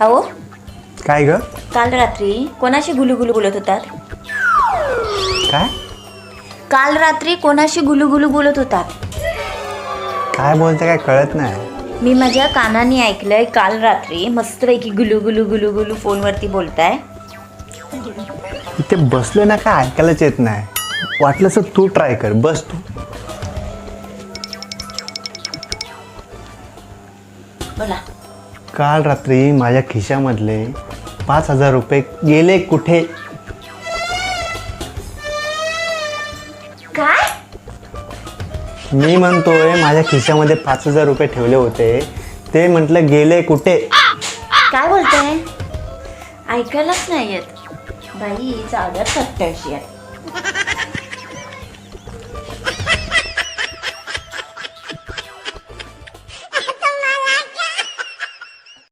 अहो? काय ग? काल रात्री कोणाशी गुलुगुलू बोलत होतात? काय? काल रात्री कोणाशी गुलुगुलू बोलत होतात? काय बोलते काय कळत नाही. मी माझ्या कानाने ऐकलंय काल रात्री मस्तपैकी गुलू गुलू गुलू गुलू फोनवरती बोलताय. इथे बसलो ना काय ऐकायलाच येत नाही. वाटलं तर तू ट्राय कर बस तू. बोला. काल रात्री माझ्या खिशामधले पाच हजार रुपये गेले कुठे? काय? मी म्हणतोय माझ्या खिशामध्ये पाच हजार रुपये ठेवले होते. ते म्हटलं गेले कुठे? काय बोलताय? ऐकायलाच नाही येत. बाई चादर सत्याशी आहे.